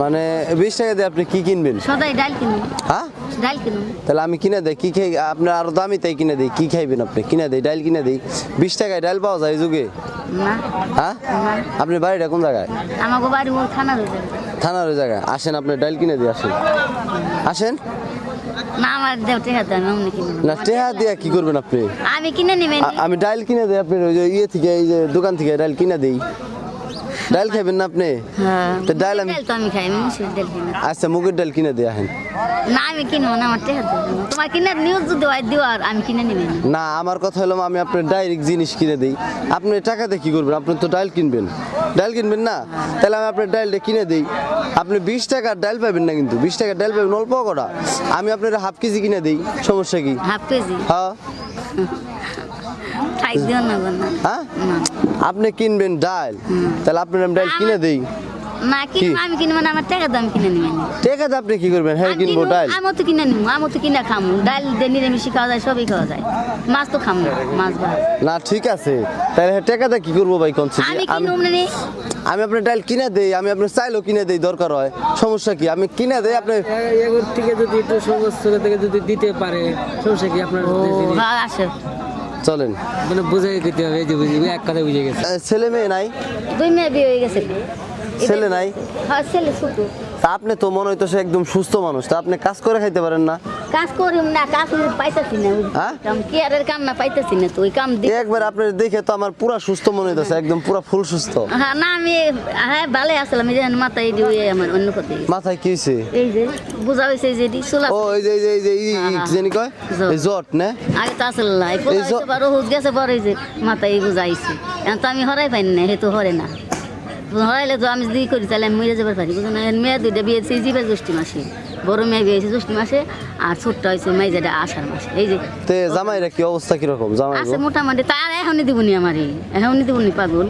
মানে বিশ টাকা দিয়ে আপনি কি কিনবেন? সদাই ডাল কিনুন। হ্যাঁ? ডাল কিনুন। তাহলে আমি কিনে দেই কি খাই আপনার আরও দামি তাই কিনে দেই কি খাইবেন আপনি? কিনে দেই ডাল কিনে দেই। বিশ টাকায় ডাল পাওয়া যায় যুগে? না। হ্যাঁ? আপনি বাড়িটা কোন জায়গায়? আমাকে বাড়ি ওই থানা রয়েছে থানার ওই জায়গায়। আসেন আপনি ডাল কিনে দিয়ে আসেন। আসেন। না আমার আমি না। টেহা দিয়ে কি করবেন আপনি? আমি কিনে নেবেন। আমি ডাল কিনে দেই আপনার ওই যে ইয়ে থেকে এই যে দোকান থেকে ডাল কিনে দেই। ডাল খাইবেন না আপনি? হ্যাঁ। তো ডাল আমি- তো আমি খাই আমি মুসুর ডাল কিনি আচ্ছা মুগের ডাল কিনে দিয়ে আসেন না আমি কিনবো না আমার দেবো তোমার কিনে নিউজ যদি হয় দিও আর আমি কিনে নেবেন না আমার কথা হলো আমি আপনার ডাইরেক্ট জিনিস কিনে দিই। আপনি টাকাতে কি করবেন? আপনি তো ডাল কিনবেন। ডাল কিনবেন না? তাহলে আমি আপনার ডালটা কিনে দিই। আপনি বিশ টাকার ডাল পাবেন না কিন্তু। বিশ টাকার ডাল পাবেন অল্প কটা। আমি আপনার হাফ কেজি কিনে দিই। সমস্যা কি? Half KG? হ্যাঁ। না না হ্যাঁ? আপনি কিনবেন ডাল। তাহলে আপনার আমি ডাল কিনে দিই। না কিনবো আমি কিনবো না আমার টাকা দাম কিনে নেবেন। ঠিক আছে আপনি কি করবেন? হ্যাঁ কিনবো ডাল। আমি তো কিনে নিবো আমি তো কিনে খামু। ডাল দিয়ে নিরামিষি খাওয়া যায় সবই খাওয়া যায়। মাছ তো খামু মাছ ভাত। না ঠিক আছে। তাহলে হ্যাঁ টাকাটা কি করব ভাই কোন আমি আমি কিনুম না আমি আপনার ডাল কিনে দেই আমি আপনার চাইলেও কিনে দেই দরকার হয়। সমস্যা কি? আমি কিনে দেই আপনি এগুর থেকে যদি একটু থেকে যদি দিতে পারে সমস্যা কি আপনার হ্যাঁ আসে চলেন। মানে বুঝাই দিতে হবে এই যে বুঝি এক কথা বুঝে গেছে। ছেলে মেয়ে নাই? দুই মেয়ে বিয়ে হয়ে গেছে। ছেলে নাই? হ্যাঁ ছেলে ছোট। তা আপনি তো মনে একদম সুস্থ মানুষ তা আপনি কাজ করে খাইতে পারেন না। কাজ করিম না কাজ করি পাইতেছি না হ্যাঁ? কাম না পাইতেছি না তো ওই কাম দি একবার দেখে তো আমার পুরা সুস্থ মনে হইতেছে একদম পুরা ফুল সুস্থ। হ্যাঁ না আমি হ্যাঁ ভালো আসলাম এই যে মাথা এই দিয়ে আমার অন্য কথা মাথায় কি হয়েছে এই যে বোঝা এই যে চুলা ও এই যে এই যে এই যে কি জানি কয়। এই জট না? আগে তো আসল না এই বোঝা এই যে- হুজ গেছে পরে এই যে মাথা এই বুঝাইছে এখন তো আমি হরাই পাইনি না হে তো হরে না। হরাইলে তো আমি যদি করি তাহলে আমি মরে যাবার পারি বুঝো না? মেয়ে দুইটা বিয়ে হয়েছে জিবে জ্যৈষ্ঠী মাসে। বড় মেয়ে বিয়ে হয়েছে জ্যৈষ্ঠী মাসে আর ছোট্ট হয়েছে মেয়েটা আষাঢ় মাসে। এই যে তে জামাইরা কি অবস্থা কীরকম? জামাই আছে মোটামুটি তার এখনই দিবনি আমারই এখনই দিবনি পাগল।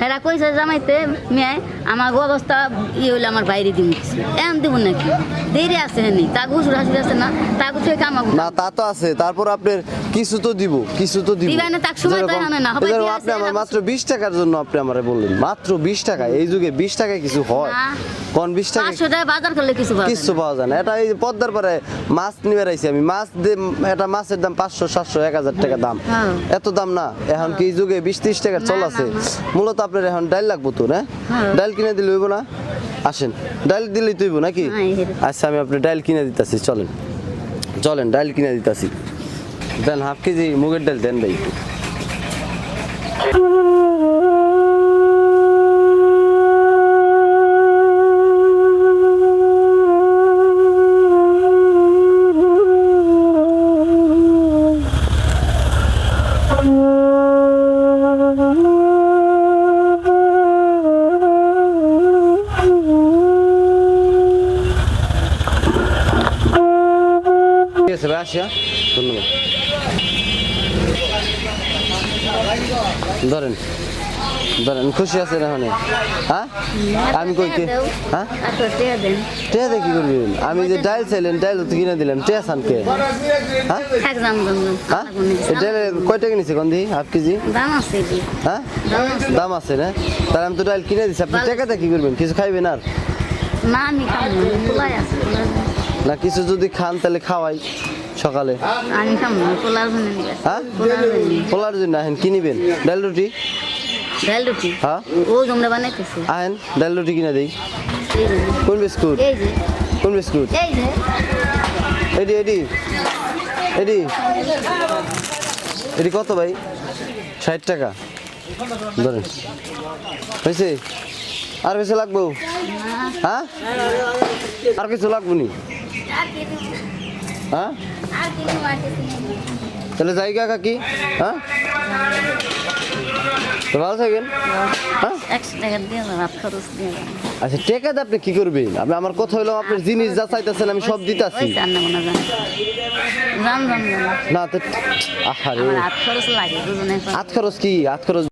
হেরা কইছে জামাইতে মেয়ে আমার অবস্থা ই হইলে আমার বাইরে দিব কিছু। এখন দিব নাকি? দেরি আছে হেনি তা গুসুর হাসি আছে না? তা গুছুই কামাবো না তা তো আছে। তারপর আপনার কিছু তো দিব কিছু তো দিব। দিবা না, তাক সময় তো যেরকম- না, হবে আপনি আমার মাত্র বিশ টাকার জন্য আপনি আমারে বললেন মাত্র বিশ টাকা এই যুগে বিশ টাকায় কিছু হয়? কোন বিশ টাকা পাঁচশো টাকা বাজার করলে কিছু পাওয়া যায় কিছু না। পাওয়া যায় না। এটা এই পদ্মার পরে মাছ নিয়ে বেড়াইছি আমি। মাছ এটা মাছের দাম পাঁচশো সাতশো এক হাজার টাকা দাম। হ্যাঁ। এত দাম না। এখন কি যুগে বিশ ত্রিশ টাকার চল আছে। মূলত আপনার এখন ডাল লাগবো তো না? হ্যাঁ। ডাল কিনে দিলে হইব না? আসেন। ডাল দিলেই তুইব নাকি? আচ্ছা আমি আপনার ডাল কিনে দিতেছি চলেন। চলেন ডাল কিনে দিতেছি। দেন হাফ কেজি মুগের ডাল দেন ভাই একটু ঠিক আছে ভাই আসি হ্যাঁ? ধন্যবাদ ধরেন ধরেন খুশি আছেন এখন? হ্যাঁ? আমি কই কি? হ্যাঁ? দেন। কি করবেন আমি যে ডাইল চাইলেন ডাল তো কিনে দিলাম টেয়া সানকে হ্যাঁ। হ্যাঁ? এই ডাল কয় টাকা নিছে গন্ধি? Half KG? আছে। হ্যাঁ? দাম আছে। না? তাহলে আমি তো ডাল কিনে দিচ্ছি আপনি টাকাটা কি করবেন? কিছু খাইবেন আর? আছে, আছে। না কিছু যদি খান তাহলে খাওয়াই। সকালে? আমি পোলার জন্য। হ্যাঁ? পোলার জন্য। আহেন কিনিবেন ডাল রুটি? ডাল রুটি। হ্যাঁ? ও তোমরা বানাইতেছে। আহেন ডাল রুটি কিনে দিই। কোন বিস্কুট? এই যে, কোন বিস্কুট? এই যে। এডি এডি। এডি। এডি কত ভাই? ষাট টাকা। ধরেন। হয়েছে? আর কিছু লাগবো? হ্যাঁ? আর কিছু লাগবো নি। হ্যাঁ? তাহলে জায়গা কাকি হ্যাঁ? তো ভালো থাকেন হ্যাঁ? টাকা। আচ্ছা আপনি কি করবেন? আপনি আমার কথা হলো আপনার জিনিস যা চাইতেছেন আমি সব দিতেছি। না তো আহারে। খরচ হাত খরচ কি? হাত খরচ